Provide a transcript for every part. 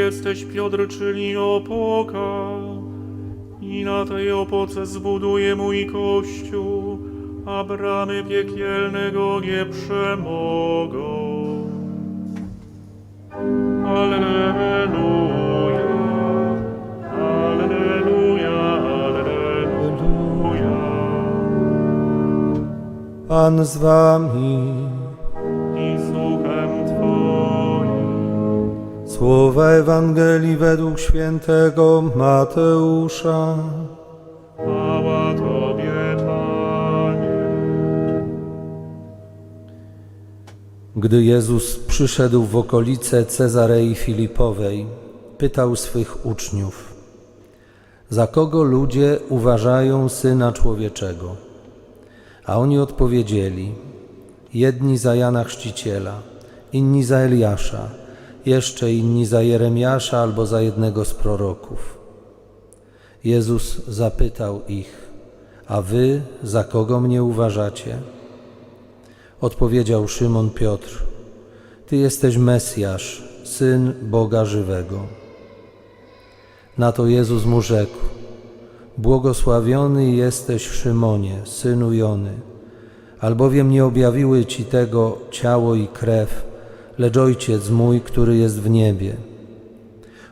jesteś Piotr, czyli opoka, i na tej opoce zbuduję mój kościół, a bramy piekielnego nie przemogą. Alleluja. Pan z wami. Słowa Ewangelii według świętego Mateusza. Chwała Tobie, Panie. Gdy Jezus przyszedł w okolice Cezarei Filipowej, pytał swych uczniów: Za kogo ludzie uważają syna człowieczego? A oni odpowiedzieli: Jedni za Jana Chrzciciela, inni za Eliasza, jeszcze inni za Jeremiasza albo za jednego z proroków. Jezus zapytał ich: A wy za kogo mnie uważacie? Odpowiedział Szymon Piotr: Ty jesteś Mesjasz, syn Boga żywego. Na to Jezus mu rzekł: Błogosławiony jesteś Szymonie, synu Jony, albowiem nie objawiły ci tego ciało i krew, lecz Ojciec mój, który jest w niebie.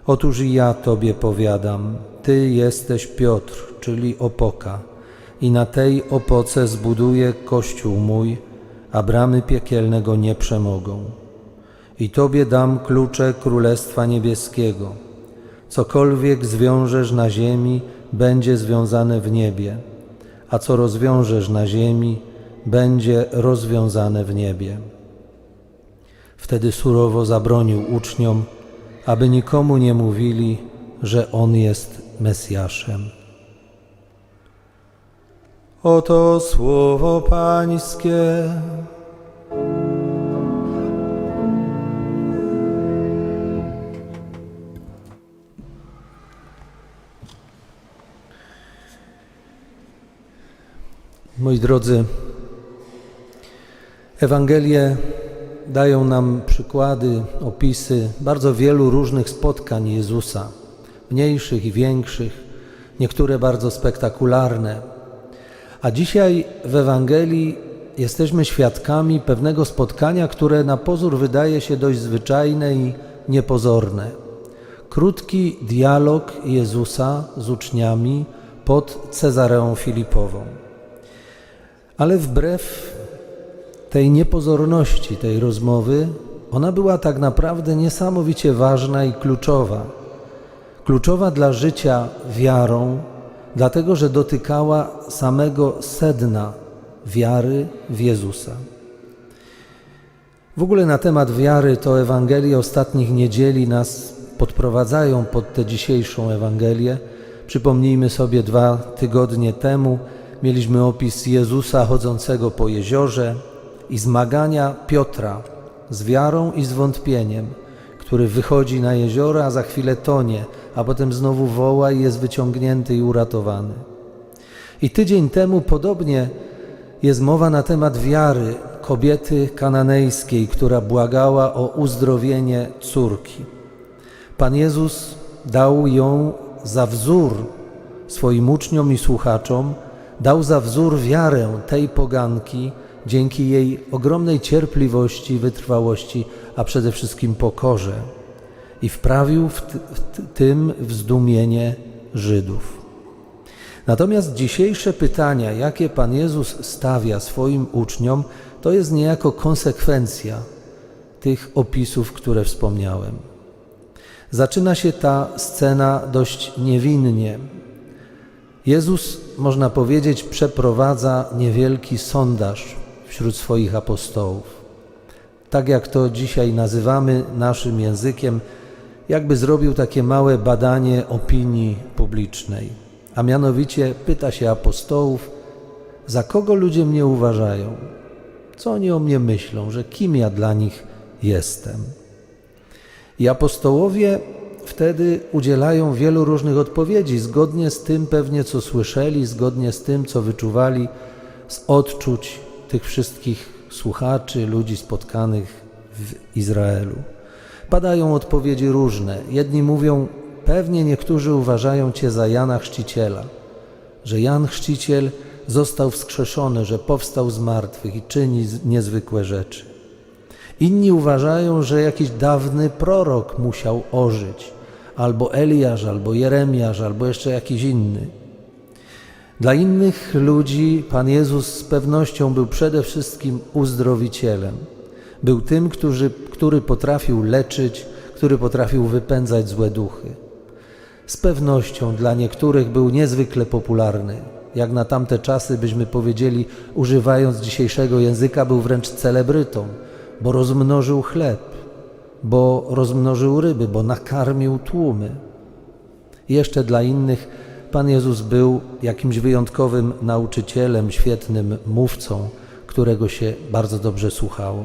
Otóż i ja Tobie powiadam, Ty jesteś Piotr, czyli opoka, i na tej opoce zbuduję Kościół mój, a bramy piekielnego nie przemogą. I Tobie dam klucze Królestwa Niebieskiego. Cokolwiek zwiążesz na ziemi, będzie związane w niebie, a co rozwiążesz na ziemi, będzie rozwiązane w niebie. Wtedy surowo zabronił uczniom, aby nikomu nie mówili, że On jest Mesjaszem. Oto słowo Pańskie. Moi drodzy, Ewangelie dają nam przykłady, opisy bardzo wielu różnych spotkań Jezusa, mniejszych i większych, niektóre bardzo spektakularne. A dzisiaj w Ewangelii jesteśmy świadkami pewnego spotkania, które na pozór wydaje się dość zwyczajne i niepozorne. Krótki dialog Jezusa z uczniami pod Cezareą Filipową. Ale wbrew tej niepozorności tej rozmowy, ona była tak naprawdę niesamowicie ważna i kluczowa. Kluczowa dla życia wiarą, dlatego że dotykała samego sedna wiary w Jezusa. W ogóle na temat wiary to Ewangelie ostatnich niedzieli nas podprowadzają pod tę dzisiejszą Ewangelię. Przypomnijmy sobie dwa tygodnie temu mieliśmy opis Jezusa chodzącego po jeziorze i zmagania Piotra z wiarą i zwątpieniem, który wychodzi na jezioro, a za chwilę tonie, a potem znowu woła i jest wyciągnięty i uratowany. I tydzień temu podobnie jest mowa na temat wiary kobiety kananejskiej, która błagała o uzdrowienie córki. Pan Jezus dał ją za wzór swoim uczniom i słuchaczom, dał za wzór wiarę tej poganki dzięki jej ogromnej cierpliwości, wytrwałości, a przede wszystkim pokorze. I wprawił w, w tym w zdumienie Żydów. Natomiast dzisiejsze pytania, jakie Pan Jezus stawia swoim uczniom, to jest niejako konsekwencja tych opisów, które wspomniałem. Zaczyna się ta scena dość niewinnie. Jezus, można powiedzieć, przeprowadza niewielki sondaż wśród swoich apostołów. Tak jak to dzisiaj nazywamy naszym językiem, jakby zrobił takie małe badanie opinii publicznej. A mianowicie pyta się apostołów, za kogo ludzie mnie uważają? Co oni o mnie myślą, że kim ja dla nich jestem? I apostołowie wtedy udzielają wielu różnych odpowiedzi, zgodnie z tym pewnie, co słyszeli, zgodnie z tym, co wyczuwali z odczuć tych wszystkich słuchaczy, ludzi spotkanych w Izraelu. Padają odpowiedzi różne. Jedni mówią, pewnie niektórzy uważają Cię za Jana Chrzciciela, że Jan Chrzciciel został wskrzeszony, że powstał z martwych i czyni niezwykłe rzeczy. Inni uważają, że jakiś dawny prorok musiał ożyć, albo Eliasz, albo Jeremiasz, albo jeszcze jakiś inny. Dla innych ludzi Pan Jezus z pewnością był przede wszystkim uzdrowicielem. Był tym, który, który potrafił leczyć, który potrafił wypędzać złe duchy. Z pewnością dla niektórych był niezwykle popularny. Jak na tamte czasy byśmy powiedzieli, używając dzisiejszego języka, był wręcz celebrytą, bo rozmnożył chleb, bo rozmnożył ryby, bo nakarmił tłumy. Jeszcze dla innych Pan Jezus był jakimś wyjątkowym nauczycielem, świetnym mówcą, którego się bardzo dobrze słuchało.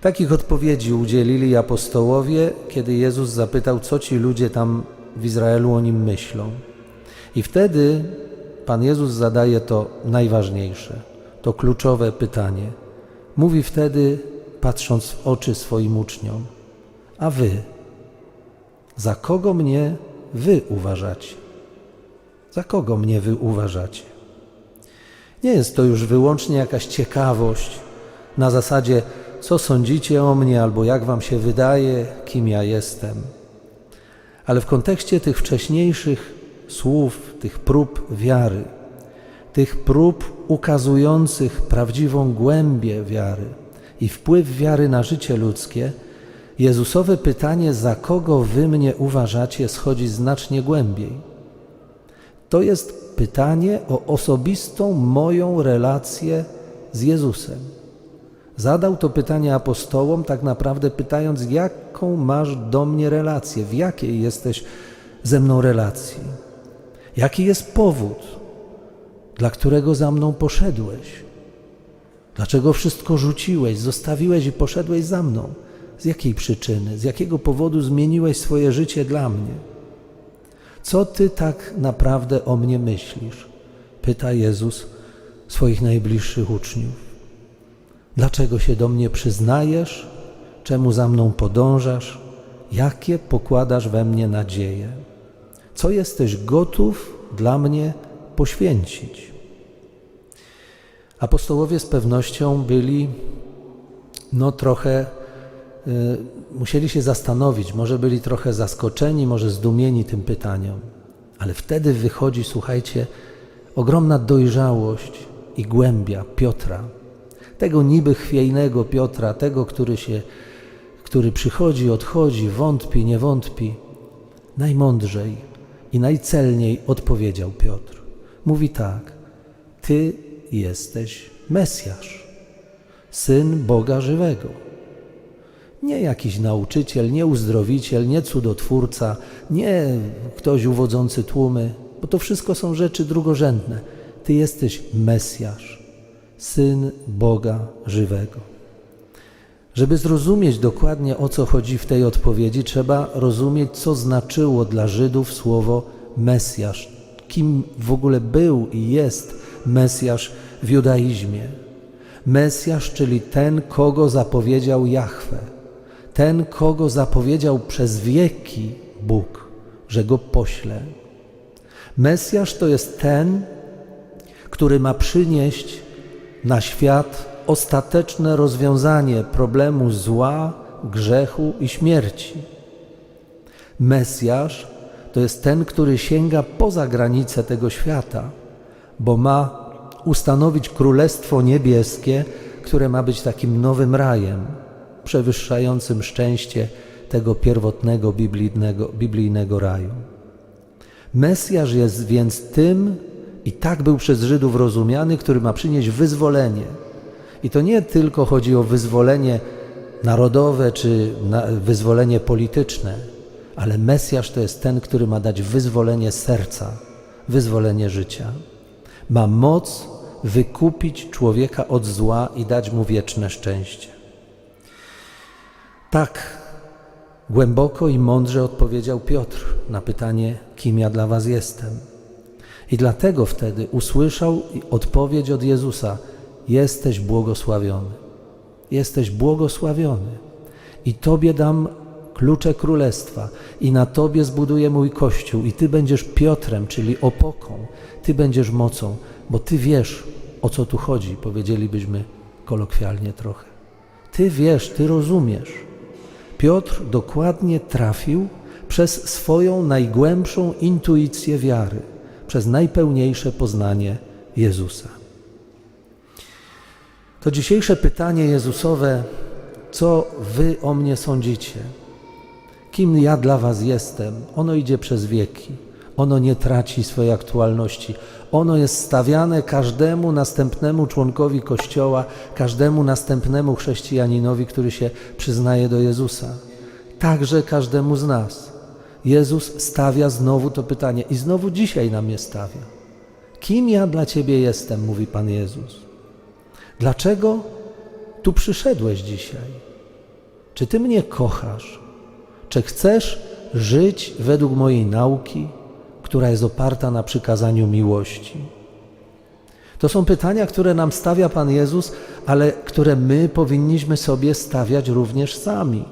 Takich odpowiedzi udzielili apostołowie, kiedy Jezus zapytał, co ci ludzie tam w Izraelu o nim myślą. I wtedy Pan Jezus zadaje to najważniejsze, to kluczowe pytanie. Mówi wtedy, patrząc w oczy swoim uczniom: A wy, za kogo mnie wy uważacie? Za kogo mnie wy uważacie? Nie jest to już wyłącznie jakaś ciekawość na zasadzie, co sądzicie o mnie, albo jak wam się wydaje, kim ja jestem. Ale w kontekście tych wcześniejszych słów, tych prób wiary, tych prób ukazujących prawdziwą głębię wiary i wpływ wiary na życie ludzkie, Jezusowe pytanie, za kogo wy mnie uważacie, schodzi znacznie głębiej. To jest pytanie o osobistą moją relację z Jezusem. Zadał to pytanie apostołom, tak naprawdę pytając, jaką masz do mnie relację, w jakiej jesteś ze mną relacji, jaki jest powód, dla którego za mną poszedłeś, dlaczego wszystko rzuciłeś, zostawiłeś i poszedłeś za mną, z jakiej przyczyny, z jakiego powodu zmieniłeś swoje życie dla mnie. Co ty tak naprawdę o mnie myślisz? Pyta Jezus swoich najbliższych uczniów. Dlaczego się do mnie przyznajesz? Czemu za mną podążasz? Jakie pokładasz we mnie nadzieje? Co jesteś gotów dla mnie poświęcić? Apostołowie z pewnością byli no trochę y, musieli się zastanowić, może byli trochę zaskoczeni, może zdumieni tym pytaniem, ale wtedy wychodzi, słuchajcie, ogromna dojrzałość i głębia Piotra, tego niby chwiejnego Piotra, tego, który się, który przychodzi, odchodzi, wątpi, nie wątpi. Najmądrzej i najcelniej odpowiedział Piotr. Mówi tak: Ty jesteś Mesjasz, syn Boga żywego. Nie jakiś nauczyciel, nie uzdrowiciel, nie cudotwórca, nie ktoś uwodzący tłumy, bo to wszystko są rzeczy drugorzędne. Ty jesteś Mesjasz, syn Boga żywego. Żeby zrozumieć dokładnie o co chodzi w tej odpowiedzi, trzeba rozumieć, co znaczyło dla Żydów słowo Mesjasz, kim w ogóle był i jest Mesjasz w judaizmie. Mesjasz, czyli ten, kogo zapowiedział Jahwe, ten, kogo zapowiedział przez wieki Bóg, że go pośle. Mesjasz to jest ten, który ma przynieść na świat ostateczne rozwiązanie problemu zła, grzechu i śmierci. Mesjasz to jest ten, który sięga poza granice tego świata, bo ma ustanowić królestwo niebieskie, które ma być takim nowym rajem, przewyższającym szczęście tego pierwotnego biblijnego, biblijnego raju. Mesjasz jest więc tym, i tak był przez Żydów rozumiany, który ma przynieść wyzwolenie. I to nie tylko chodzi o wyzwolenie narodowe czy wyzwolenie polityczne, ale Mesjasz to jest ten, który ma dać wyzwolenie serca, wyzwolenie życia. Ma moc wykupić człowieka od zła i dać mu wieczne szczęście. Tak Głęboko i mądrze odpowiedział Piotr na pytanie, kim ja dla was jestem. I dlatego wtedy usłyszał odpowiedź od Jezusa: Jesteś błogosławiony. Jesteś błogosławiony. I Tobie dam klucze królestwa, i na Tobie zbuduję mój kościół, i Ty będziesz Piotrem, czyli opoką, Ty będziesz mocą, bo Ty wiesz, o co tu chodzi, powiedzielibyśmy kolokwialnie trochę. Ty wiesz, Ty rozumiesz. Piotr dokładnie trafił przez swoją najgłębszą intuicję wiary, przez najpełniejsze poznanie Jezusa. To dzisiejsze pytanie Jezusowe, co wy o mnie sądzicie? Kim ja dla was jestem? Ono idzie przez wieki. Ono nie traci swojej aktualności. Ono jest stawiane każdemu następnemu członkowi Kościoła, każdemu następnemu chrześcijaninowi, który się przyznaje do Jezusa. Także każdemu z nas. Jezus stawia znowu to pytanie i znowu dzisiaj nam je stawia. Kim ja dla Ciebie jestem, mówi Pan Jezus. Dlaczego tu przyszedłeś dzisiaj? Czy Ty mnie kochasz? Czy chcesz żyć według mojej nauki, która jest oparta na przykazaniu miłości? To są pytania, które nam stawia Pan Jezus, ale które my powinniśmy sobie stawiać również sami,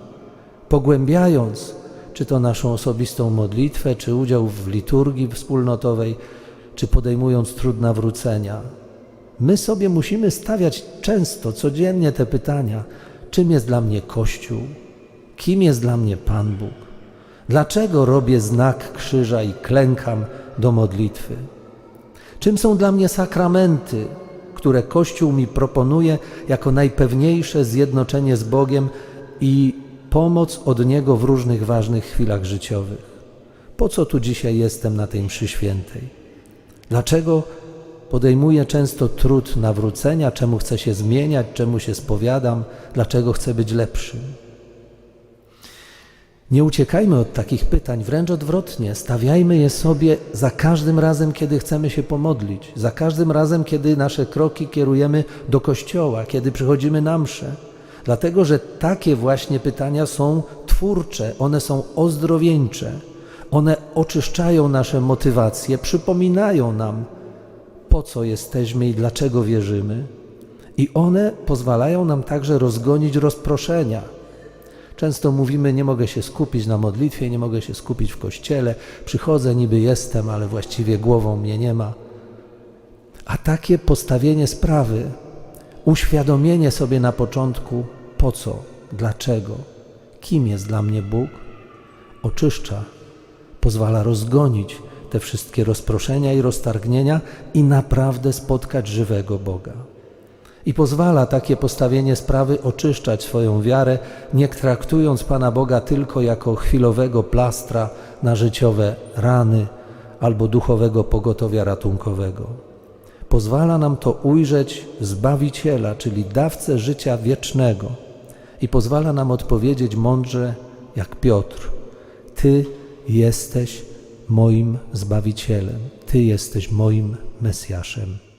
pogłębiając czy to naszą osobistą modlitwę, czy udział w liturgii wspólnotowej, czy podejmując trud nawrócenia. My sobie musimy stawiać często, codziennie te pytania: czym jest dla mnie Kościół? Kim jest dla mnie Pan Bóg? Dlaczego robię znak krzyża i klękam do modlitwy? Czym są dla mnie sakramenty, które Kościół mi proponuje jako najpewniejsze zjednoczenie z Bogiem i pomoc od Niego w różnych ważnych chwilach życiowych? Po co tu dzisiaj jestem na tej mszy świętej? Dlaczego podejmuję często trud nawrócenia, czemu chcę się zmieniać, czemu się spowiadam, dlaczego chcę być lepszym? Nie uciekajmy od takich pytań, wręcz odwrotnie, stawiajmy je sobie za każdym razem, kiedy chcemy się pomodlić, za każdym razem, kiedy nasze kroki kierujemy do kościoła, kiedy przychodzimy na mszę. Dlatego, że takie właśnie pytania są twórcze, one są ozdrowieńcze, one oczyszczają nasze motywacje, przypominają nam, po co jesteśmy i dlaczego wierzymy, i one pozwalają nam także rozgonić rozproszenia. Często mówimy, nie mogę się skupić na modlitwie, nie mogę się skupić w kościele, przychodzę, niby jestem, ale właściwie głową mnie nie ma. A takie postawienie sprawy, uświadomienie sobie na początku, po co, dlaczego, kim jest dla mnie Bóg, oczyszcza, pozwala rozgonić te wszystkie rozproszenia i roztargnienia i naprawdę spotkać żywego Boga. I pozwala takie postawienie sprawy oczyszczać swoją wiarę, nie traktując Pana Boga tylko jako chwilowego plastra na życiowe rany albo duchowego pogotowia ratunkowego. Pozwala nam to ujrzeć Zbawiciela, czyli dawcę życia wiecznego, i pozwala nam odpowiedzieć mądrze, jak Piotr: Ty jesteś moim Zbawicielem, Ty jesteś moim Mesjaszem.